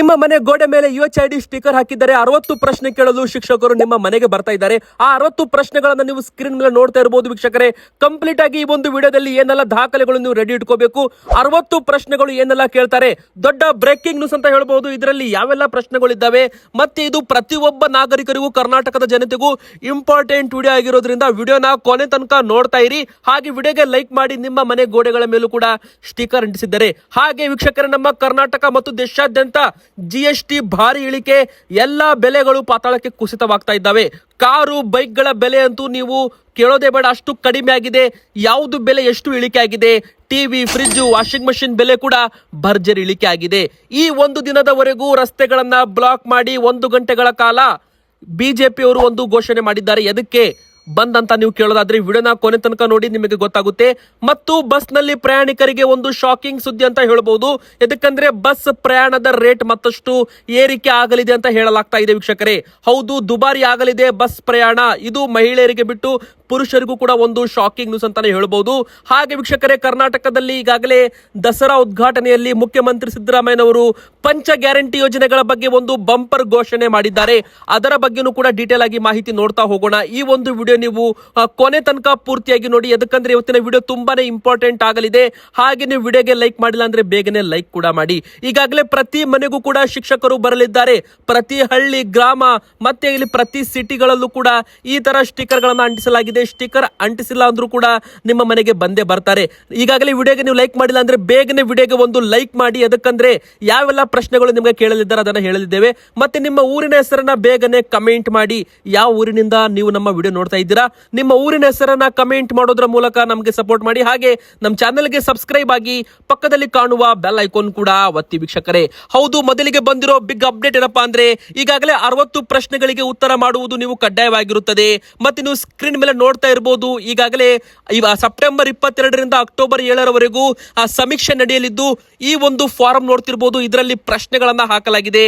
ನಿಮ್ಮ ಮನೆ ಗೋಡೆ ಮೇಲೆ U H I D sticker ಹಾಕಿದ್ದಾರೆ ಅರವತ್ತು ಪ್ರಶ್ನೆ ಕೇಳಲು ಶಿಕ್ಷಕರು ನಿಮ್ಮ ಮನೆಗೆ ಬರ್ತಾ ಇದ್ದಾರೆ. ಆ ಅರವತ್ತು ಪ್ರಶ್ನೆಗಳನ್ನು ನೀವು ಸ್ಕ್ರೀನ್ ಮೇಲೆ ನೋಡ್ತಾ ಇರಬಹುದು ವೀಕ್ಷಕರೇ. ಕಂಪ್ಲೀಟ್ ಆಗಿ ಈ ಒಂದು ವಿಡಿಯೋದಲ್ಲಿ ಏನೆಲ್ಲ ದಾಖಲೆಗಳು ನೀವು ರೆಡಿ ಇಟ್ಕೋಬೇಕು, ಅರವತ್ತು ಪ್ರಶ್ನೆಗಳು ಏನೆಲ್ಲ ಕೇಳ್ತಾರೆ, ದೊಡ್ಡ ಬ್ರೇಕಿಂಗ್ ನ್ಯೂಸ್ ಅಂತ ಹೇಳಬಹುದು ಇದರಲ್ಲಿ ಯಾವೆಲ್ಲ ಪ್ರಶ್ನೆಗಳಿದ್ದಾವೆ, ಮತ್ತೆ ಇದು ಪ್ರತಿಯೊಬ್ಬ ನಾಗರಿಕರಿಗೂ, ಕರ್ನಾಟಕದ ಜನತೆಗೂ ಇಂಪಾರ್ಟೆಂಟ್ ವಿಡಿಯೋ ಆಗಿರೋದ್ರಿಂದ ವಿಡಿಯೋನ ಕೊನೆ ತನಕ ನೋಡ್ತಾ ಇರಿ. ಹಾಗೆ ವಿಡಿಯೋಗೆ ಲೈಕ್ ಮಾಡಿ, ನಿಮ್ಮ ಮನೆ ಗೋಡೆಗಳ ಮೇಲೂ ಕೂಡ ಸ್ಟಿಕರ್ ಅಂಟಿಸಿದ್ದಾರೆ. ಹಾಗೆ ವೀಕ್ಷಕರೇ, ನಮ್ಮ ಕರ್ನಾಟಕ ಮತ್ತು ದೇಶಾದ್ಯಂತ ಜಿ ಎಸ್ ಟಿ ಭಾರಿ ಇಳಿಕೆ, ಎಲ್ಲ ಬೆಲೆಗಳು ಪಾತಾಳಕ್ಕೆ ಕುಸಿತವಾಗ್ತಾ ಇದ್ದಾವೆ. ಕಾರು, ಬೈಕ್ಗಳ ಬೆಲೆ ಅಂತೂ ನೀವು ಕೇಳೋದೇ ಬೇಡ, ಅಷ್ಟು ಕಡಿಮೆ ಆಗಿದೆ. ಯಾವುದು ಬೆಲೆ ಎಷ್ಟು ಇಳಿಕೆ ಆಗಿದೆ? ಟಿವಿ ಫ್ರಿಜ್ ವಾಷಿಂಗ್ ಮಷಿನ್ ಬೆಲೆ ಕೂಡ ಭರ್ಜರಿ ಇಳಿಕೆ ಆಗಿದೆ. ಈ ಒಂದು ದಿನದವರೆಗೂ ರಸ್ತೆಗಳನ್ನ ಬ್ಲಾಕ್ ಮಾಡಿ ಒಂದು ಗಂಟೆಗಳ ಕಾಲ ಬಿಜೆಪಿಯವರು ಒಂದು ಘೋಷಣೆ ಮಾಡಿದ್ದಾರೆ. ಎದಕ್ಕೆ? ಬಂದ್ ಅಂತ ನೀವು ಕೇಳೋದಾದ್ರೆ ವಿಡಿಯೋನ ಕೊನೆ ತನಕ ನೋಡಿ ನಿಮಗೆ ಗೊತ್ತಾಗುತ್ತೆ. ಮತ್ತು ಬಸ್ನಲ್ಲಿ ಪ್ರಯಾಣಿಕರಿಗೆ ಒಂದು ಶಾಕಿಂಗ್ ಸುದ್ದಿ ಅಂತ ಹೇಳಬಹುದು ಯಾಕಂದ್ರೆ ಬಸ್ ಪ್ರಯಾಣದ ರೇಟ್ ಮತ್ತಷ್ಟು ಏರಿಕೆ ಆಗಲಿದೆ ಅಂತ ಹೇಳಲಾಗ್ತಾ ಇದೆ ವೀಕ್ಷಕರೇ. ಹೌದು, ದುಬಾರಿ ಆಗಲಿದೆ ಬಸ್ ಪ್ರಯಾಣ. ಇದು ಮಹಿಳೆಯರಿಗೆ ಬಿಟ್ಟು ಪುರುಷರಿಗೂ ಕೂಡ ಒಂದು ಶಾಕಿಂಗ್ ನ್ಯೂಸ್ ಅಂತಾನೆ ಹೇಳಬಹುದು ಹಾಗೆ ವೀಕ್ಷಕರೇ, ಕರ್ನಾಟಕದಲ್ಲಿ ಈಗಾಗಲೇ ದಸರಾ ಉದ್ಘಾಟನೆಯಲ್ಲಿ ಮುಖ್ಯಮಂತ್ರಿ ಸಿದ್ದರಾಮಯ್ಯನವರು ಪಂಚ ಗ್ಯಾರಂಟಿ ಯೋಜನೆಗಳ ಬಗ್ಗೆ ಒಂದು ಬಂಪರ್ ಘೋಷಣೆ ಮಾಡಿದ್ದಾರೆ. ಅದರ ಬಗ್ಗೆನೂ ಕೂಡ ಡೀಟೇಲ್ ಆಗಿ ಮಾಹಿತಿ ನೋಡ್ತಾ ಹೋಗೋಣ. ಈ ಒಂದು ವಿಡಿಯೋ ನೀವು ಕೊನೆ ತನಕ ಪೂರ್ತಿಯಾಗಿ ನೋಡಿ, ಯಾಕಂದ್ರೆ ಇವತ್ತಿನ ವಿಡಿಯೋ ತುಂಬಾನೇ ಇಂಪಾರ್ಟೆಂಟ್ ಆಗಲಿದೆ. ಹಾಗೆ ನೀವು ವಿಡಿಯೋಗೆ ಲೈಕ್ ಮಾಡಿಲ್ಲ ಅಂದ್ರೆ ಬೇಗನೆ ಲೈಕ್ ಕೂಡ ಮಾಡಿ. ಈಗಾಗಲೇ ಪ್ರತಿ ಮನೆಗೂ ಕೂಡ ಶಿಕ್ಷಕರು ಬರಲಿದ್ದಾರೆ. ಪ್ರತಿ ಹಳ್ಳಿ, ಗ್ರಾಮ, ಮತ್ತೆ ಇಲ್ಲಿ ಪ್ರತಿ ಸಿಟಿಗಳಲ್ಲೂ ಕೂಡ ಈ ತರ ಸ್ಟಿಕರ್ ಗಳನ್ನ ಅಂಟಿಸಲಾಗಿದೆ. ಸ್ಟಿಕರ್ ಅಂಟಿಸಿಲ್ಲ ಅಂದ್ರೂ ಕೂಡ ನಿಮ್ಮ ಮನೆಗೆ ಬಂದೇ ಬರ್ತಾರೆ. ಈಗಾಗಲೇ ವಿಡಿಯೋಗೆ ನೀವು ಲೈಕ್ ಮಾಡಿಲ್ಲ ಅಂದ್ರೆ ಬೇಗನೆ ವಿಡಿಯೋಗೆ ಒಂದು ಲೈಕ್ ಮಾಡಿ. ಅದಕ್ಕಂದ್ರೆ ಯಾವೆಲ್ಲ ಪ್ರಶ್ನೆಗಳು ನಿಮಗೆ ಕೇಳಲಿದ್ದಾರೆ ಅದನ್ನ ಹೇಳಲಿದ್ದೇವೆ ಮತ್ತೆ ನಿಮ್ಮ ಊರಿನ ಹೆಸರನ್ನ ಬೇಗನೆ ಕಮೆಂಟ್ ಮಾಡಿ. ಯಾವ ಊರಿನಿಂದ ನೀವು ನಮ್ಮ ವಿಡಿಯೋ ನೋಡ್ತಾ ಇದ್ದೀರಾ? ನಿಮ್ಮ ಊರಿನ ಹೆಸರನ್ನ ಕಮೆಂಟ್ ಮಾಡೋದ್ರ ಮೂಲಕ ನಮಗೆ ಸಪೋರ್ಟ್ ಮಾಡಿ. ಹಾಗೆ ನಮ್ಮ ಚಾನೆಲ್ಗೆ ಸಬ್ಸ್ಕ್ರೈಬ್ ಆಗಿ ಪಕ್ಕದಲ್ಲಿ ಕಾಣುವ ಬೆಲ್ ಐಕಾನ್ ಕೂಡ ಒತ್ತಿ ವೀಕ್ಷಕರೇ. ಹೌದು, ಮೊದಲಿಗೆ ಬಂದಿರೋ ಬಿಗ್ ಅಪ್ಡೇಟ್ ಏನಪ್ಪಾ ಅಂದ್ರೆ ಈಗಾಗಲೇ ಅರವತ್ತು ಪ್ರಶ್ನೆಗಳಿಗೆ ಉತ್ತರ ಮಾಡುವುದು ನೀವು ಕಡ್ಡಾಯವಾಗಿರುತ್ತದೆ. ಮತ್ತೆ ನೀವು ಸ್ಕ್ರೀನ್ ಮೇಲೆ ನೋಡ್ತಾ ಇರಬಹುದು ಈಗಾಗಲೇ ಸೆಪ್ಟೆಂಬರ್ ಇಪ್ಪತ್ತೆರಡರಿಂದ ಅಕ್ಟೋಬರ್ ಏಳರವರೆಗೂ ಆ ಸಮೀಕ್ಷೆ ನಡೆಯಲಿದ್ದು, ಈ ಒಂದು ಫಾರಂ ನೋಡ್ತಿರ್ಬೋದು. ಇದರಲ್ಲಿ ಪ್ರಶ್ನೆಗಳನ್ನ ಹಾಕಲಾಗಿದೆ.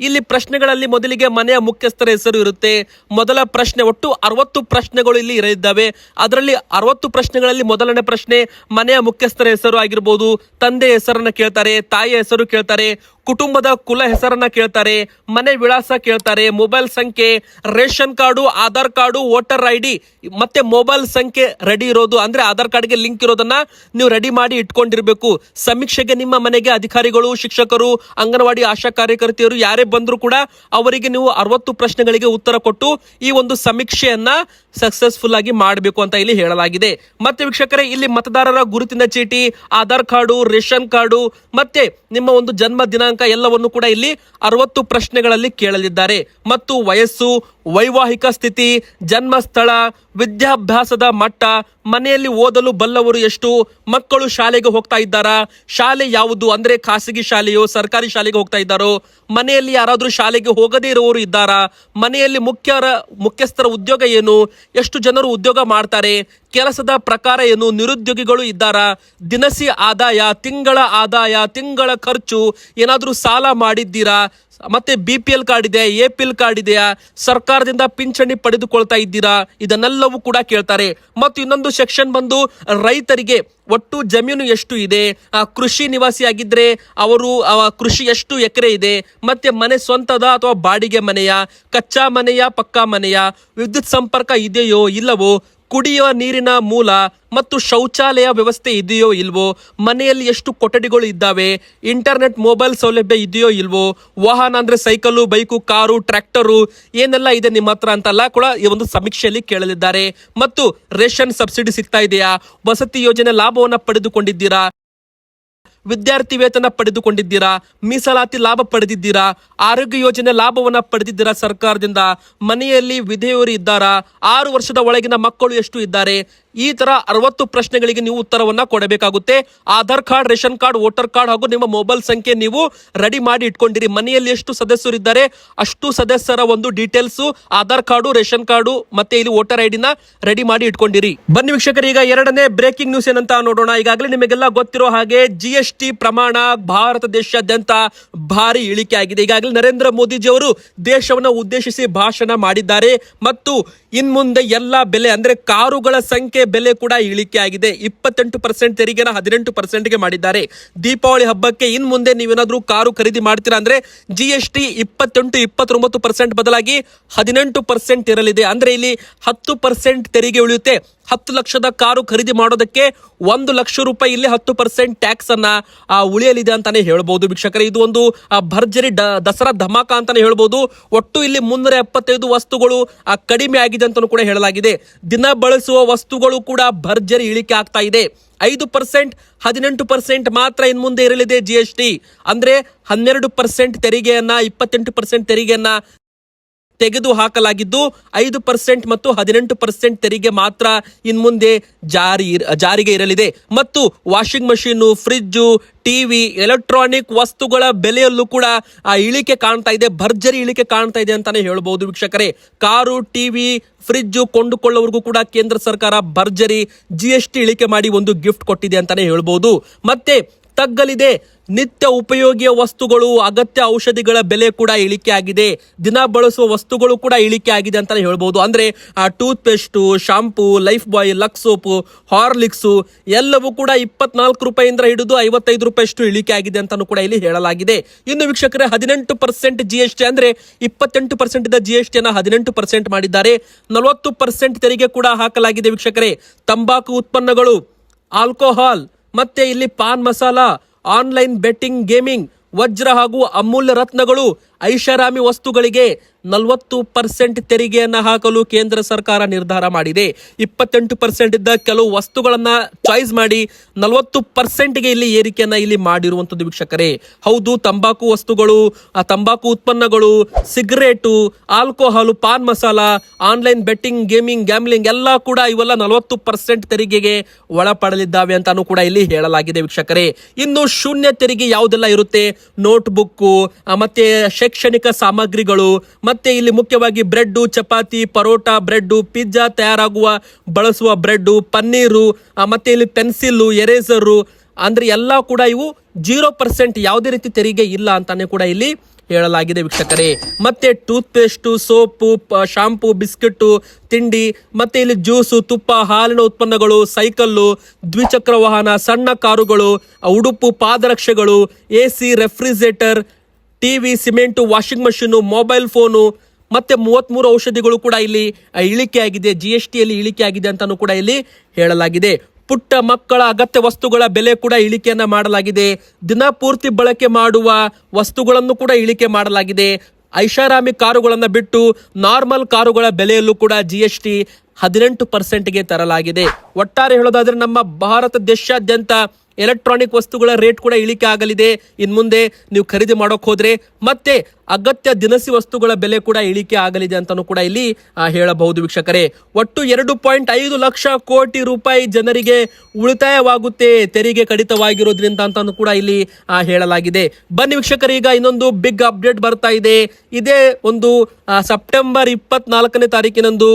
ಇಲ್ಲಿ ಪ್ರಶ್ನೆಗಳಲ್ಲಿ ಮೊದಲಿಗೆ ಮನೆಯ ಮುಖ್ಯಸ್ಥರ ಹೆಸರು ಇರುತ್ತೆ. ಮೊದಲ ಪ್ರಶ್ನೆ, ಒಟ್ಟು ಅರವತ್ತು ಪ್ರಶ್ನೆಗಳು ಇಲ್ಲಿ ಇರಲಿದ್ದಾವೆ. ಅದರಲ್ಲಿ ಅರವತ್ತು ಪ್ರಶ್ನೆಗಳಲ್ಲಿ ಮೊದಲನೇ ಪ್ರಶ್ನೆ ಮನೆಯ ಮುಖ್ಯಸ್ಥರ ಹೆಸರು ಆಗಿರ್ಬೋದು. ತಂದೆ ಹೆಸರನ್ನ ಕೇಳ್ತಾರೆ, ತಾಯಿಯ ಹೆಸರು ಕೇಳ್ತಾರೆ. ಕುಟುಂಬದ ಕುಲ ಹೆಸರನ್ನ ಕೇಳ್ತಾರೆ, ಮನೆ ವಿಳಾಸ ಕೇಳ್ತಾರೆ, ಮೊಬೈಲ್ ಸಂಖ್ಯೆ, ration card, Aadhaar card, voter I D, ಮತ್ತೆ ಮೊಬೈಲ್ ಸಂಖ್ಯೆ ರೆಡಿ ಇರೋದು. ಅಂದ್ರೆ ಆಧಾರ್ ಕಾರ್ಡ್ಗೆ ಲಿಂಕ್ ಇರೋದನ್ನ ನೀವು ರೆಡಿ ಮಾಡಿ ಇಟ್ಕೊಂಡಿರ್ಬೇಕು. ಸಮೀಕ್ಷೆಗೆ ನಿಮ್ಮ ಮನೆಗೆ ಅಧಿಕಾರಿಗಳು, ಶಿಕ್ಷಕರು, ಅಂಗನವಾಡಿ ಆಶಾ ಕಾರ್ಯಕರ್ತೆಯರು ಯಾರೇ ಬಂದರೂ ಕೂಡ ಅವರಿಗೆ ನೀವು ಅರವತ್ತು ಪ್ರಶ್ನೆಗಳಿಗೆ ಉತ್ತರ ಕೊಟ್ಟು ಈ ಒಂದು ಸಮೀಕ್ಷೆಯನ್ನ ಸಕ್ಸಸ್ಫುಲ್ ಆಗಿ ಮಾಡಬೇಕು ಅಂತ ಇಲ್ಲಿ ಹೇಳಲಾಗಿದೆ. ಮತ್ತೆ ವೀಕ್ಷಕರೇ, ಇಲ್ಲಿ ಮತದಾರರ ಗುರುತಿನ ಚೀಟಿ, ಆಧಾರ್ ಕಾರ್ಡು, ರೇಷನ್ ಕಾರ್ಡು, ಮತ್ತೆ ನಿಮ್ಮ ಒಂದು ಜನ್ಮ ದಿನಾಂಕ ಎಲ್ಲವನ್ನು ಕೂಡ ಇಲ್ಲಿ ಅರವತ್ತು ಪ್ರಶ್ನೆಗಳಲ್ಲಿ ಕೇಳಲಿದ್ದಾರೆ. ಮತ್ತು ವಯಸ್ಸು ವೈವಾಹಿಕ ಸ್ಥಿತಿ, ಜನ್ಮಸ್ಥಳ, ವಿದ್ಯಾಭ್ಯಾಸದ ಮಟ್ಟ, ಮನೆಯಲ್ಲಿ ಓದಲು ಬಲ್ಲವರು ಎಷ್ಟು, ಮಕ್ಕಳು ಶಾಲೆಗೆ ಹೋಗ್ತಾ ಇದ್ದಾರಾ, ಶಾಲೆ ಯಾವುದು ಅಂದ್ರೆ ಖಾಸಗಿ ಶಾಲೆಯೋ, ಸರ್ಕಾರಿ ಶಾಲೆಗೆ ಹೋಗ್ತಾ ಇದ್ದಾರೋ, ಮನೆಯಲ್ಲಿ ಯಾರಾದರೂ ಶಾಲೆಗೆ ಹೋಗದೇ ಇರುವವರು ಇದ್ದಾರಾ, ಮನೆಯಲ್ಲಿ ಮುಖ್ಯರ, ಮುಖ್ಯಸ್ಥರ ಉದ್ಯೋಗ ಏನು, ಎಷ್ಟು ಜನರು ಉದ್ಯೋಗ ಮಾಡ್ತಾರೆ, ಕೆಲಸದ ಪ್ರಕಾರ ಏನು, ನಿರುದ್ಯೋಗಿಗಳು ಇದ್ದಾರಾ, ದಿನಸಿ ಆದಾಯ, ತಿಂಗಳ ಆದಾಯ, ತಿಂಗಳ ಖರ್ಚು, ಏನಾದರೂ ಸಾಲ ಮಾಡಿದ್ದೀರಾ ಮತ್ತೆ ಬಿ ಪಿ ಎಲ್ ಕಾರ್ಡ್ ಇದೆ ಎ ಪಿ ಎಲ್ ಕಾರ್ಡ್ ಇದೆಯಾ ಸರ್ಕಾರದಿಂದ ಪಿಂಚಣಿ ಪಡೆದುಕೊಳ್ತಾ ಇದ್ದೀರಾ ಇದನ್ನೆಲ್ಲವೂ ಕೂಡ ಕೇಳ್ತಾರೆ. ಮತ್ತು ಇನ್ನೊಂದು ಸೆಕ್ಷನ್ ಬಂದು ರೈತರಿಗೆ ಒಟ್ಟು ಜಮೀನು ಎಷ್ಟು ಇದೆ ಆ, ಕೃಷಿ ನಿವಾಸಿ ಆಗಿದ್ರೆ ಅವರು ಕೃಷಿ ಎಷ್ಟು ಎಕರೆ ಇದೆ ಮತ್ತೆ ಮನೆ ಸ್ವಂತದ ಅಥವಾ ಬಾಡಿಗೆ ಮನೆಯ ಕಚ್ಚಾ ಮನೆಯ ಪಕ್ಕಾ ಮನೆಯ ವಿದ್ಯುತ್ ಸಂಪರ್ಕ ಇದೆಯೋ ಇಲ್ಲವೋ ಕುಡಿಯುವ ನೀರಿನ ಮೂಲ ಮತ್ತು ಶೌಚಾಲಯ ವ್ಯವಸ್ಥೆ ಇದೆಯೋ ಇಲ್ವೋ, ಮನೆಯಲ್ಲಿ ಎಷ್ಟು ಕೊಠಡಿಗಳು ಇದ್ದಾವೆ, ಇಂಟರ್ನೆಟ್ ಮೊಬೈಲ್ ಸೌಲಭ್ಯ ಇದೆಯೋ ಇಲ್ವೋ, ವಾಹನ ಅಂದ್ರೆ ಸೈಕಲು, ಬೈಕು, ಕಾರು, ಟ್ರ್ಯಾಕ್ಟರು, ಏನೆಲ್ಲ ಇದೆ ನಿಮ್ಮ ಹತ್ರ ಅಂತೆಲ್ಲ ಕೂಡ ಈ ಒಂದು ಸಮೀಕ್ಷೆಯಲ್ಲಿ ಕೇಳಲಿದ್ದಾರೆ. ಮತ್ತು ರೇಷನ್ ಸಬ್ಸಿಡಿ ಸಿಗ್ತಾ ಇದೆಯಾ? ವಸತಿ ಯೋಜನೆ ಲಾಭವನ್ನ ಪಡೆದುಕೊಂಡಿದ್ದೀರಾ? ವಿದ್ಯಾರ್ಥಿ ವೇತನ ಪಡೆದುಕೊಂಡಿದ್ದೀರಾ? ಮೀಸಲಾತಿ ಲಾಭ ಪಡೆದಿದ್ದೀರಾ? ಆರೋಗ್ಯ ಯೋಜನೆ ಲಾಭವನ್ನ ಪಡೆದಿದ್ದೀರಾ ಸರ್ಕಾರದಿಂದ? ಮನೆಯಲ್ಲಿ ವಿಧೇಯರು ಇದ್ದಾರಾ? ಆರು ವರ್ಷದ ಒಳಗಿನ ಮಕ್ಕಳು ಎಷ್ಟು ಇದ್ದಾರೆ? ಈ ತರ ಅರವತ್ತು ಪ್ರಶ್ನೆಗಳಿಗೆ ನೀವು ಉತ್ತರವನ್ನ ಕೊಡಬೇಕಾಗುತ್ತೆ. Aadhaar card, ration card, voter card ಹಾಗೂ ನಿಮ್ಮ ಮೊಬೈಲ್ ಸಂಖ್ಯೆ ನೀವು ರೆಡಿ ಮಾಡಿ ಇಟ್ಕೊಂಡಿರಿ. ಮನೆಯಲ್ಲಿ ಎಷ್ಟು ಸದಸ್ಯರು ಇದ್ದಾರೆ, ಅಷ್ಟು ಸದಸ್ಯರ ಒಂದು details Aadhaar card, ration card ಮತ್ತೆ ಇಲ್ಲಿ ವೋಟರ್ ಐಡಿನ ರೆಡಿ ಮಾಡಿ ಇಟ್ಕೊಂಡಿರಿ. ಬನ್ನಿ ವೀಕ್ಷಕರು, ಈಗ ಎರಡನೇ ಬ್ರೇಕಿಂಗ್ ನ್ಯೂಸ್ ಏನಂತ ನೋಡೋಣ. ಈಗಾಗಲೇ ನಿಮಗೆಲ್ಲ ಗೊತ್ತಿರೋ ಹಾಗೆ ಜಿ ಎಸ್ ಟಿ ಪ್ರಮಾಣ ಭಾರತ ದೇಶಾದ್ಯಂತ ಭಾರಿ ಇಳಿಕೆ ಆಗಿದೆ. ಈಗಾಗಲೇ ನರೇಂದ್ರ ಮೋದಿಜಿ ಅವರು ದೇಶವನ್ನು ಉದ್ದೇಶಿಸಿ ಭಾಷಣ ಮಾಡಿದ್ದಾರೆ. ಮತ್ತು ಇನ್ ಮುಂದೆ ಎಲ್ಲ ಬೆಲೆ, ಅಂದ್ರೆ ಕಾರುಗಳ ಸಂಖ್ಯೆ ಬೆಲೆ ಕೂಡ ಇಳಿಕೆ ಆಗಿದೆ. ಇಪ್ಪತ್ತೆಂಟು ಪರ್ಸೆಂಟ್ ತೆರಿಗೆನ ಹದಿನೆಂಟು ಪರ್ಸೆಂಟ್ಗೆ ಮಾಡಿದ್ದಾರೆ. ದೀಪಾವಳಿ ಹಬ್ಬಕ್ಕೆ ಇನ್ ಮುಂದೆ ನೀವೇನಾದ್ರೂ ಕಾರು ಖರೀದಿ ಮಾಡ್ತೀರಾ ಅಂದ್ರೆ ಜಿ ಎಸ್ ಟಿ ಇಪ್ಪತ್ತೆಂಟು, ಇಪ್ಪತ್ತೊಂಬತ್ತು ಪರ್ಸೆಂಟ್ ಬದಲಾಗಿ ಹದಿನೆಂಟು ಪರ್ಸೆಂಟ್ ಇರಲಿದೆ. ಅಂದ್ರೆ ಇಲ್ಲಿ ಹತ್ತು ಪರ್ಸೆಂಟ್ ತೆರಿಗೆ ಉಳಿಯುತ್ತೆ. ಹತ್ತು ಲಕ್ಷದ ಕಾರು ಖರೀದಿ ಮಾಡೋದಕ್ಕೆ ಒಂದು ಲಕ್ಷ ರೂಪಾಯಿ ಇಲ್ಲಿ ಹತ್ತು ಪರ್ಸೆಂಟ್ ಟ್ಯಾಕ್ಸ್ ಅನ್ನ ಉಳಿಯಲಿದೆ ಅಂತಾನೆ ಹೇಳ್ಬೋದು. ವೀಕ್ಷಕರೇ, ಇದು ಒಂದು ಭರ್ಜರಿ ದಸರಾ ಧಮಾಕ ಅಂತಾನೆ ಹೇಳ್ಬೋದು. ಒಟ್ಟು ಇಲ್ಲಿ ಮುನ್ನೂರ ಎಪ್ಪತ್ತೈದು ವಸ್ತುಗಳು ಕಡಿಮೆ ಆಗಿದೆ ಅಂತಲೂ ಕೂಡ ಹೇಳಲಾಗಿದೆ. ದಿನ ಬಳಸುವ ವಸ್ತುಗಳು ಕೂಡ ಭರ್ಜರಿ ಇಳಿಕೆ ಆಗ್ತಾ ಇದೆ. ಐದು ಪರ್ಸೆಂಟ್, ಹದಿನೆಂಟು ಪರ್ಸೆಂಟ್ ಮಾತ್ರ ಇನ್ ಮುಂದೆ ಇರಲಿದೆ ಜಿ ಎಸ್ ಟಿ ಅಂದ್ರೆ ಹನ್ನೆರಡು ಪರ್ಸೆಂಟ್ ತೆರಿಗೆಯನ್ನ, ಇಪ್ಪತ್ತೆಂಟು ಪರ್ಸೆಂಟ್ ತೆರಿಗೆಯನ್ನ ತೆಗೆದು ಹಾಕಲಾಗಿದ್ದು ಐದು ಪರ್ಸೆಂಟ್ ಮತ್ತು ಹದಿನೆಂಟು ಪರ್ಸೆಂಟ್ ತೆರಿಗೆ ಮಾತ್ರ ಇನ್ಮುಂದೆ ಜಾರಿ ಜಾರಿಗೆ ಇರಲಿದೆ. ಮತ್ತು washing machine fridge TV, electronic ವಸ್ತುಗಳ ಬೆಲೆಯಲ್ಲೂ ಕೂಡ ಆ ಇಳಿಕೆ ಕಾಣ್ತಾ ಇದೆ, ಭರ್ಜರಿ ಇಳಿಕೆ ಕಾಣ್ತಾ ಇದೆ ಅಂತಾನೆ ಹೇಳಬಹುದು ವೀಕ್ಷಕರೇ. ಕಾರು, ಟಿವಿ ಫ್ರಿಜ್ಜು ಕೊಂಡುಕೊಳ್ಳೋರಿಗೂ ಕೂಡ ಕೇಂದ್ರ ಸರ್ಕಾರ ಭರ್ಜರಿ, ಜಿ ಎಸ್ ಟಿ ಇಳಿಕೆ ಮಾಡಿ ಒಂದು ಗಿಫ್ಟ್ ಕೊಟ್ಟಿದೆ ಅಂತಾನೆ ಹೇಳ್ಬೋದು. ಮತ್ತೆ ತಗ್ಗಲಿದೆ. ನಿತ್ಯ ಉಪಯೋಗಿಯ ವಸ್ತುಗಳು, ಅಗತ್ಯ ಔಷಧಿಗಳ ಬೆಲೆ ಕೂಡ ಇಳಿಕೆ ಆಗಿದೆ. ದಿನ ಬಳಸುವ ವಸ್ತುಗಳು ಕೂಡ ಇಳಿಕೆ ಆಗಿದೆ ಅಂತ ಹೇಳ್ಬೋದು. ಅಂದ್ರೆ, ಆ toothpaste shampoo, Lifebuoy, Lux soap, Horlicks, ಎಲ್ಲವೂ ಕೂಡ ಇಪ್ಪತ್ನಾಲ್ಕು ರೂಪಾಯಿಂದ ಹಿಡಿದು ಐವತ್ತೈದು ರೂಪಾಯಿಷ್ಟು ಇಳಿಕೆ ಆಗಿದೆ ಅಂತಲೂ ಕೂಡ ಇಲ್ಲಿ ಹೇಳಲಾಗಿದೆ. ಇನ್ನು ವೀಕ್ಷಕರೇ, ಹದಿನೆಂಟು ಪರ್ಸೆಂಟ್ ಜಿ ಎಸ್ ಟಿ ಅಂದ್ರೆ ಇಪ್ಪತ್ತೆಂಟು ಪರ್ಸೆಂಟ್ ಜಿ ಎಸ್ ಟಿಯನ್ನು ಹದಿನೆಂಟು ಪರ್ಸೆಂಟ್ ಮಾಡಿದ್ದಾರೆ. ನಲವತ್ತು ಪರ್ಸೆಂಟ್ ತೆರಿಗೆ ಕೂಡ ಹಾಕಲಾಗಿದೆ ವೀಕ್ಷಕರೇ. ತಂಬಾಕು ಉತ್ಪನ್ನಗಳು, ಆಲ್ಕೋಹಾಲ್ ಮತ್ತೆ ಇಲ್ಲಿ pan masala online betting gaming ವಜ್ರ ಹಾಗೂ ಅಮೂಲ್ಯ ರತ್ನಗಳು ಐಷಾರಾಮಿ ವಸ್ತುಗಳಿಗೆ ನಲವತ್ತು ಪರ್ಸೆಂಟ್ ತೆರಿಗೆಯನ್ನು ಹಾಕಲು ಕೇಂದ್ರ ಸರ್ಕಾರ ನಿರ್ಧಾರ ಮಾಡಿದೆ. ಇಪ್ಪತ್ತೆಂಟು ಪರ್ಸೆಂಟ್ ಇದ್ದ ಕೆಲವು ವಸ್ತುಗಳನ್ನ ಚಾಯ್ಸ್ ಮಾಡಿ ನಲವತ್ತು ಪರ್ಸೆಂಟ್ಗೆ ಇಲ್ಲಿ ಏರಿಕೆಯನ್ನ ಇಲ್ಲಿ ಮಾಡಿರುವಂತದ್ದು ವೀಕ್ಷಕರೇ. ಹೌದು, ತಂಬಾಕು ವಸ್ತುಗಳು, ಆ ತಂಬಾಕು ಉತ್ಪನ್ನಗಳು, cigarette, alcohol, pan masala, online betting, gaming, gambling ಎಲ್ಲ ಕೂಡ ಇವೆಲ್ಲ ನಲವತ್ತು ಪರ್ಸೆಂಟ್ ತೆರಿಗೆಗೆ ಒಳಪಡಲಿದ್ದಾವೆ ಅಂತಾನು ಕೂಡ ಇಲ್ಲಿ ಹೇಳಲಾಗಿದೆ ವೀಕ್ಷಕರೇ. ಇನ್ನು ಶೂನ್ಯ ತೆರಿಗೆ ಯಾವುದೆಲ್ಲ ಇರುತ್ತೆ? ನೋಟ್ಬುಕ್ಕು ಮತ್ತೆ ಮತ್ತೆ ಶೈಕ್ಷಣಿಕ ಸಾಮಗ್ರಿಗಳು, ಮತ್ತೆ ಇಲ್ಲಿ ಮುಖ್ಯವಾಗಿ bread chapati, paratha bread pizza ತಯಾರಾಗುವ, ಬಳಸುವ ಬ್ರೆಡ್ ಪನ್ನೀರು ಮತ್ತೆ ಇಲ್ಲಿ ಪೆನ್ಸಿಲ್ಲು, ಎರೇಸರು, ಅಂದ್ರೆ ಎಲ್ಲ ಕೂಡ ಇವು ಜೀರೋ ಪರ್ಸೆಂಟ್ ಯಾವುದೇ ರೀತಿ ತೆರಿಗೆ ಇಲ್ಲ ಅಂತಾನೆ ಕೂಡ ಇಲ್ಲಿ ಹೇಳಲಾಗಿದೆ ವೀಕ್ಷಕರೇ. ಮತ್ತೆ toothpaste soap shampoo biscuit ತಿಂಡಿ, ಮತ್ತೆ ಇಲ್ಲಿ ಜ್ಯೂಸು, ತುಪ್ಪ, ಹಾಲಿನ ಉತ್ಪನ್ನಗಳು, ಸೈಕಲ್ಲು, ದ್ವಿಚಕ್ರ ವಾಹನ, ಸಣ್ಣ ಕಾರುಗಳು, ಉಡುಪು, ಪಾದರಕ್ಷೆಗಳು, A C, refrigerator TV, cement, washing machine, mobile phone, ಮತ್ತೆ ಮೂವತ್ಮೂರು ಔಷಧಿಗಳು ಕೂಡ ಇಲ್ಲಿ ಇಳಿಕೆ ಆಗಿದೆ. ಜಿ ಎಸ್ ಟಿಯಲ್ಲಿ ಇಳಿಕೆ ಆಗಿದೆ ಅಂತಾನು ಕೂಡ ಇಲ್ಲಿ ಹೇಳಲಾಗಿದೆ. ಪುಟ್ಟ ಮಕ್ಕಳ ಅಗತ್ಯ ವಸ್ತುಗಳ ಬೆಲೆ ಕೂಡ ಇಳಿಕೆಯನ್ನ ಮಾಡಲಾಗಿದೆ. ದಿನಪೂರ್ತಿ ಬಳಕೆ ಮಾಡುವ ವಸ್ತುಗಳನ್ನು ಕೂಡ ಇಳಿಕೆ ಮಾಡಲಾಗಿದೆ. ಐಷಾರಾಮಿ ಕಾರುಗಳನ್ನು ಬಿಟ್ಟು ನಾರ್ಮಲ್ ಕಾರುಗಳ ಬೆಲೆಯಲ್ಲೂ ಕೂಡ ಜಿ ಎಸ್ ಟಿ ಹದಿನೆಂಟು ಪರ್ಸೆಂಟ್ಗೆ ತರಲಾಗಿದೆ. ಒಟ್ಟಾರೆ ಹೇಳೋದಾದ್ರೆ ನಮ್ಮ ಭಾರತ ದೇಶಾದ್ಯಂತ ಎಲೆಕ್ಟ್ರಾನಿಕ್ ವಸ್ತುಗಳ ರೇಟ್ ಕೂಡ ಇಳಿಕೆ ಆಗಲಿದೆ. ಇನ್ನು ಮುಂದೆ ನೀವು ಖರೀದಿ ಮಾಡೋಕೆ ಹೋದರೆ ಮತ್ತೆ ಅಗತ್ಯ ದಿನಸಿ ವಸ್ತುಗಳ ಬೆಲೆ ಕೂಡ ಇಳಿಕೆ ಆಗಲಿದೆ ಅಂತಾನು ಕೂಡ ಇಲ್ಲಿ ಹೇಳಬಹುದು ವೀಕ್ಷಕರೇ. ಒಟ್ಟು ಎರಡು ಪಾಯಿಂಟ್ ಐದು ಲಕ್ಷ ಕೋಟಿ ರೂಪಾಯಿ ಜನರಿಗೆ ಉಳಿತಾಯವಾಗುತ್ತೆ, ತೆರಿಗೆ ಕಡಿತವಾಗಿರೋದ್ರಿಂದ ಅಂತಾನೂ ಕೂಡ ಇಲ್ಲಿ ಹೇಳಲಾಗಿದೆ. ಬನ್ನಿ ವೀಕ್ಷಕರು, ಈಗ ಇನ್ನೊಂದು ಬಿಗ್ ಅಪ್ಡೇಟ್ ಬರ್ತಾ ಇದೆ. ಇದೇ ಒಂದು ಸೆಪ್ಟೆಂಬರ್ ಇಪ್ಪತ್ನಾಲ್ಕನೇ ತಾರೀಕಿನಂದು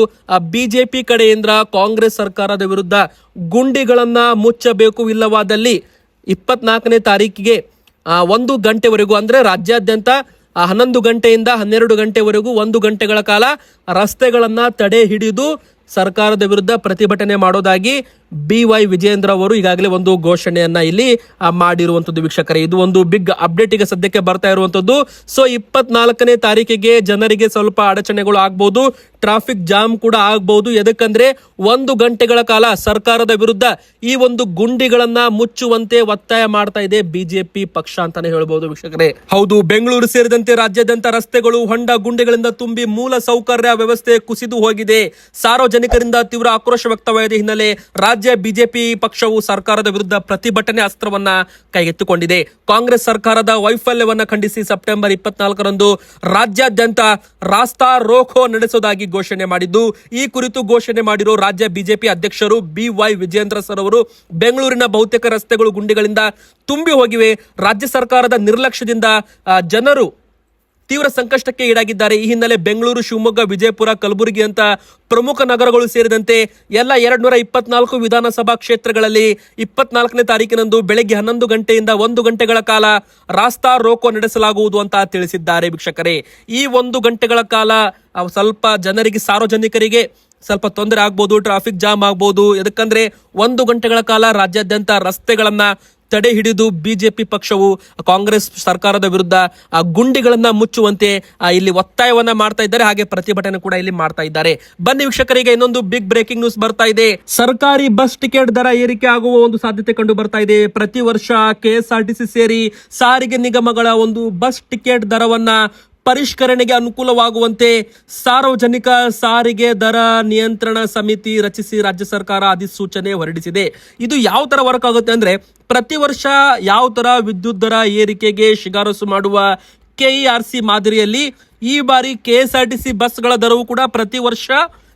ಬಿಜೆಪಿ ಕಡೆಯಿಂದ ಕಾಂಗ್ರೆಸ್ ಸರ್ಕಾರದ ವಿರುದ್ಧ ಗುಂಡಿಗಳನ್ನ ಮುಚ್ಚಬೇಕು ಇಲ್ಲವಾದಲ್ಲಿ ಇಪ್ಪತ್ನಾಲ್ಕನೇ ತಾರೀಕಿಗೆ ಒಂದು ಗಂಟೆವರೆಗೂ, ಅಂದ್ರೆ ರಾಜ್ಯಾದ್ಯಂತ ಆ, ಹನ್ನೊಂದು ಗಂಟೆಯಿಂದ ಹನ್ನೆರಡು ಗಂಟೆವರೆಗೂ ಒಂದು ಗಂಟೆಗಳ ಕಾಲ ರಸ್ತೆಗಳನ್ನು ತಡೆ ಹಿಡಿದು ಸರ್ಕಾರದ ವಿರುದ್ಧ ಪ್ರತಿಭಟನೆ ಮಾಡೋದಾಗಿ ಬಿ ವೈ ವಿಜೇಂದ್ರ ಅವರು ಈಗಾಗಲೇ ಒಂದು ಘೋಷಣೆಯನ್ನ ಇಲ್ಲಿ ಮಾಡಿರುವಂತದ್ದು ವೀಕ್ಷಕರೇ. ಇದು ಒಂದು ಬಿಗ್ ಅಪ್ಡೇಟ್. ಈಗ ಸದ್ಯಕ್ಕೆ ಬರ್ತಾ ಇರುವಂತದ್ದು ಸೊ, ಇಪ್ಪತ್ನಾಲ್ಕನೇ ತಾರೀಕಿಗೆ ಜನರಿಗೆ ಸ್ವಲ್ಪ ಅಡಚಣೆಗಳು ಆಗ್ಬಹುದು ಟ್ರಾಫಿಕ್ ಜಾಮ್ ಕೂಡ ಆಗ್ಬಹುದು ಎದಕ್ಕಂದ್ರೆ, ಒಂದು ಗಂಟೆಗಳ ಕಾಲ ಸರ್ಕಾರದ ವಿರುದ್ಧ ಈ ಒಂದು ಗುಂಡಿಗಳನ್ನ ಮುಚ್ಚುವಂತೆ ಒತ್ತಾಯ ಮಾಡ್ತಾ ಇದೆ ಬಿಜೆಪಿ ಪಕ್ಷ ಅಂತಾನೆ ಹೇಳ್ಬಹುದು ವೀಕ್ಷಕರೇ. ಹೌದು, ಬೆಂಗಳೂರು ಸೇರಿದಂತೆ ರಾಜ್ಯಾದ್ಯಂತ ರಸ್ತೆಗಳು ಹೊಂಡ ಗುಂಡಿಗಳಿಂದ ತುಂಬಿ ಮೂಲ ಸೌಕರ್ಯ ವ್ಯವಸ್ಥೆ ಕುಸಿದು ಹೋಗಿದೆ. ಸಾರ್ವಜನಿಕರಿಂದ ತೀವ್ರ ಆಕ್ರೋಶ ವ್ಯಕ್ತವಾಗಿದೆ. ಹಿನ್ನೆಲೆ ರಾಜ್ಯ ಬಿಜೆಪಿ ಪಕ್ಷವು ಸರ್ಕಾರದ ವಿರುದ್ಧ ಪ್ರತಿಭಟನೆ ಅಸ್ತ್ರವನ್ನ ಕೈಗೆತ್ತಿಕೊಂಡಿದೆ. ಕಾಂಗ್ರೆಸ್ ಸರ್ಕಾರದ ವೈಫಲ್ಯವನ್ನ ಖಂಡಿಸಿ ಸೆಪ್ಟೆಂಬರ್ ಇಪ್ಪತ್ನಾಲ್ಕರಂದು ರಾಜ್ಯಾದ್ಯಂತ ರಾಸ್ತಾ ರೋಖೋ ನಡೆಸುವುದಾಗಿ ಘೋಷಣೆ ಮಾಡಿದ್ದು, ಈ ಕುರಿತು ಘೋಷಣೆ ಮಾಡಿರೋ ರಾಜ್ಯ ಬಿಜೆಪಿ ಅಧ್ಯಕ್ಷರು ಬಿವೈ ವಿಜೇಂದ್ರ ಸರ್ ಅವರು ಬೆಂಗಳೂರಿನ ಬಹುತೇಕ ರಸ್ತೆಗಳು ಗುಂಡಿಗಳಿಂದ ತುಂಬಿ ಹೋಗಿವೆ. ರಾಜ್ಯ ಸರ್ಕಾರದ ನಿರ್ಲಕ್ಷ್ಯದಿಂದ ಜನರು ತೀವ್ರ ಸಂಕಷ್ಟಕ್ಕೆ ಈಡಾಗಿದ್ದಾರೆ. ಈ ಹಿನ್ನೆಲೆ ಬೆಂಗಳೂರು, ಶಿವಮೊಗ್ಗ, ವಿಜಯಪುರ ಕಲಬುರಗಿ ಅಂತ ಪ್ರಮುಖ ನಗರಗಳು ಸೇರಿದಂತೆ ಎಲ್ಲ ಎರಡ್ ನೂರ ಇಪ್ಪತ್ನಾಲ್ಕು ವಿಧಾನಸಭಾ ಕ್ಷೇತ್ರಗಳಲ್ಲಿ ಇಪ್ಪತ್ನಾಲ್ಕನೇ ತಾರೀಕಿನಂದು ಬೆಳಗ್ಗೆ ಹನ್ನೊಂದು ಗಂಟೆಯಿಂದ ಒಂದು ಗಂಟೆಗಳ ಕಾಲ ರಾಸ್ತಾ ರೋಕೋ ನಡೆಸಲಾಗುವುದು ಅಂತ ತಿಳಿಸಿದ್ದಾರೆ ವೀಕ್ಷಕರೇ. ಈ ಒಂದು ಗಂಟೆಗಳ ಕಾಲ ಸ್ವಲ್ಪ ಜನರಿಗೆ, ಸಾರ್ವಜನಿಕರಿಗೆ ಸ್ವಲ್ಪ ತೊಂದರೆ ಆಗ್ಬೋದು, ಟ್ರಾಫಿಕ್ ಜಾಮ್ ಆಗ್ಬೋದು. ಯಾಕಂದ್ರೆ ಒಂದು ಗಂಟೆಗಳ ಕಾಲ ರಾಜ್ಯಾದ್ಯಂತ ರಸ್ತೆಗಳನ್ನ ತಡೆ ಹಿಡಿದು ಬಿಜೆಪಿ ಪಕ್ಷವು ಕಾಂಗ್ರೆಸ್ ಸರ್ಕಾರದ ವಿರುದ್ಧ ಗುಂಡಿಗಳನ್ನ ಮುಚ್ಚುವಂತೆ ಇಲ್ಲಿ ಒತ್ತಾಯವನ್ನ ಮಾಡ್ತಾ ಇದ್ದಾರೆ. ಹಾಗೆ ಪ್ರತಿಭಟನೆ ಕೂಡ ಇಲ್ಲಿ ಮಾಡ್ತಾ ಇದ್ದಾರೆ. ಬನ್ನಿ ವೀಕ್ಷಕರಿಗೆ ಇನ್ನೊಂದು ಬಿಗ್ ಬ್ರೇಕಿಂಗ್ ನ್ಯೂಸ್ ಬರ್ತಾ ಇದೆ. ಸರ್ಕಾರಿ ಬಸ್ ಟಿಕೆಟ್ ದರ ಏರಿಕೆ ಆಗುವ ಒಂದು ಸಾಧ್ಯತೆ ಕಂಡು ಬರ್ತಾ ಇದೆ. ಪ್ರತಿ ವರ್ಷ ಕೆಎಸ್ಆರ್ಟಿಸಿ ಸೇರಿ ಸಾರಿಗೆ ನಿಗಮಗಳ ಒಂದು ಬಸ್ ಟಿಕೆಟ್ ದರವನ್ನ ಪರಿಷ್ಕರಣೆಗೆ ಅನುಕೂಲವಾಗುವಂತೆ ಸಾರ್ವಜನಿಕ ಸಾರಿಗೆ ದರ ನಿಯಂತ್ರಣ ಸಮಿತಿ ರಚಿಸಿ ರಾಜ್ಯ ಸರ್ಕಾರ ಅಧಿಸೂಚನೆ ಹೊರಡಿಸಿದೆ. ಇದು ಯಾವ ತರ ವರ್ಕ್ ಆಗುತ್ತೆ ಅಂದ್ರೆ ಪ್ರತಿ ವರ್ಷ ಯಾವ ತರ ವಿದ್ಯುತ್ ದರ ಏರಿಕೆಗೆ ಶಿಫಾರಸು ಮಾಡುವ ಕೆಇಆರ್ಸಿ ಮಾದರಿಯಲ್ಲಿ ಈ ಬಾರಿ ಕೆಎಸ್ಆರ್ಟಿಸಿ ಬಸ್ಗಳ ದರವು ಕೂಡ ಪ್ರತಿ ವರ್ಷ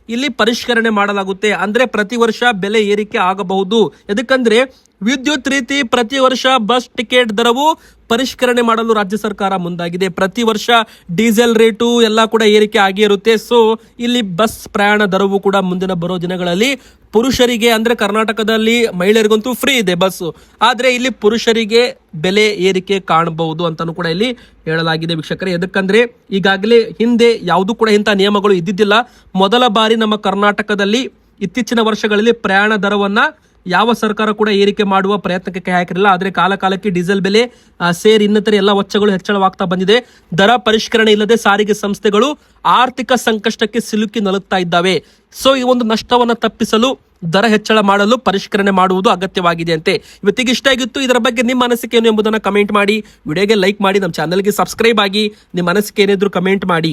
ಇಲ್ಲಿ ಪರಿಷ್ಕರಣೆ ಮಾಡಲಾಗುತ್ತೆ. ಅಂದ್ರೆ ಪ್ರತಿ ವರ್ಷ ಬೆಲೆ ಏರಿಕೆ ಆಗಬಹುದು. ಎದಕ್ಕಂದ್ರೆ ವಿದ್ಯುತ್ ರೀತಿ ಪ್ರತಿ ವರ್ಷ ಬಸ್ ಟಿಕೆಟ್ ದರವು ಪರಿಷ್ಕರಣೆ ಮಾಡಲು ರಾಜ್ಯ ಸರ್ಕಾರ ಮುಂದಾಗಿದೆ. ಪ್ರತಿ ವರ್ಷ ಡೀಸೆಲ್ ರೇಟು ಎಲ್ಲ ಕೂಡ ಏರಿಕೆ ಆಗಿರುತ್ತೆ ಸೊ ಇಲ್ಲಿ ಬಸ್ ಪ್ರಯಾಣ ದರವು ಕೂಡ ಮುಂದಿನ ಬರೋ ದಿನಗಳಲ್ಲಿ ಪುರುಷರಿಗೆ ಅಂದ್ರೆ ಕರ್ನಾಟಕದಲ್ಲಿ ಮಹಿಳೆಯರಿಗಂತೂ ಫ್ರೀ ಇದೆ ಬಸ್ಸು ಆದ್ರೆ ಇಲ್ಲಿ ಪುರುಷರಿಗೆ ಬೆಲೆ ಏರಿಕೆ ಕಾಣಬಹುದು ಅಂತಲೂ ಕೂಡ ಇಲ್ಲಿ ಹೇಳಲಾಗಿದೆ ವೀಕ್ಷಕರೇ. ಎದಕ್ಕಂದ್ರೆ ಈಗಾಗಲೇ ಹಿಂದೆ ಯಾವುದು ಕೂಡ ಇಂಥ ನಿಯಮಗಳು ಇದ್ದಿದ್ದಿಲ್ಲ. ಮೊದಲ ಬಾರಿ ನಮ್ಮ ಕರ್ನಾಟಕದಲ್ಲಿ ಇತ್ತೀಚಿನ ವರ್ಷಗಳಲ್ಲಿ ಪ್ರಯಾಣ ದರವನ್ನ ಯಾವ ಸರ್ಕಾರ ಕೂಡ ಏರಿಕೆ ಮಾಡುವ ಪ್ರಯತ್ನಕ್ಕೆ ಕೈ ಹಾಕಿರಲಿಲ್ಲ. ಆದರೆ ಕಾಲಕಾಲಕ್ಕೆ ಡೀಸೆಲ್ ಬೆಲೆ ಸೇರಿ ಇನ್ನಿತರ ಎಲ್ಲ ವೆಚ್ಚಗಳು ಹೆಚ್ಚಳವಾಗ್ತಾ ಬಂದಿದೆ. ದರ ಪರಿಷ್ಕರಣೆ ಇಲ್ಲದೆ ಸಾರಿಗೆ ಸಂಸ್ಥೆಗಳು ಆರ್ಥಿಕ ಸಂಕಷ್ಟಕ್ಕೆ ಸಿಲುಕಿ ನಲುಗ್ತಾ ಇದ್ದಾವೆ. ಸೊ ಈ ಒಂದು ನಷ್ಟವನ್ನು ತಪ್ಪಿಸಲು, ದರ ಹೆಚ್ಚಳ ಮಾಡಲು ಪರಿಷ್ಕರಣೆ ಮಾಡುವುದು ಅಗತ್ಯವಾಗಿದೆ ಅಂತೆ. ಇವತ್ತಿಗೆ ಇಷ್ಟ ಆಗಿತ್ತು. ಇದರ ಬಗ್ಗೆ ನಿಮ್ಮ ಅನಿಸಿಕೆ ಏನು ಎಂಬುದನ್ನು ಕಮೆಂಟ್ ಮಾಡಿ. ವಿಡಿಯೋಗೆ ಲೈಕ್ ಮಾಡಿ, ನಮ್ಮ ಚಾನಲ್ಗೆ ಸಬ್ಸ್ಕ್ರೈಬ್ ಆಗಿ, ನಿಮ್ಮ ಅನಿಸಿಕೆ ಏನಿದ್ರು ಕಮೆಂಟ್ ಮಾಡಿ.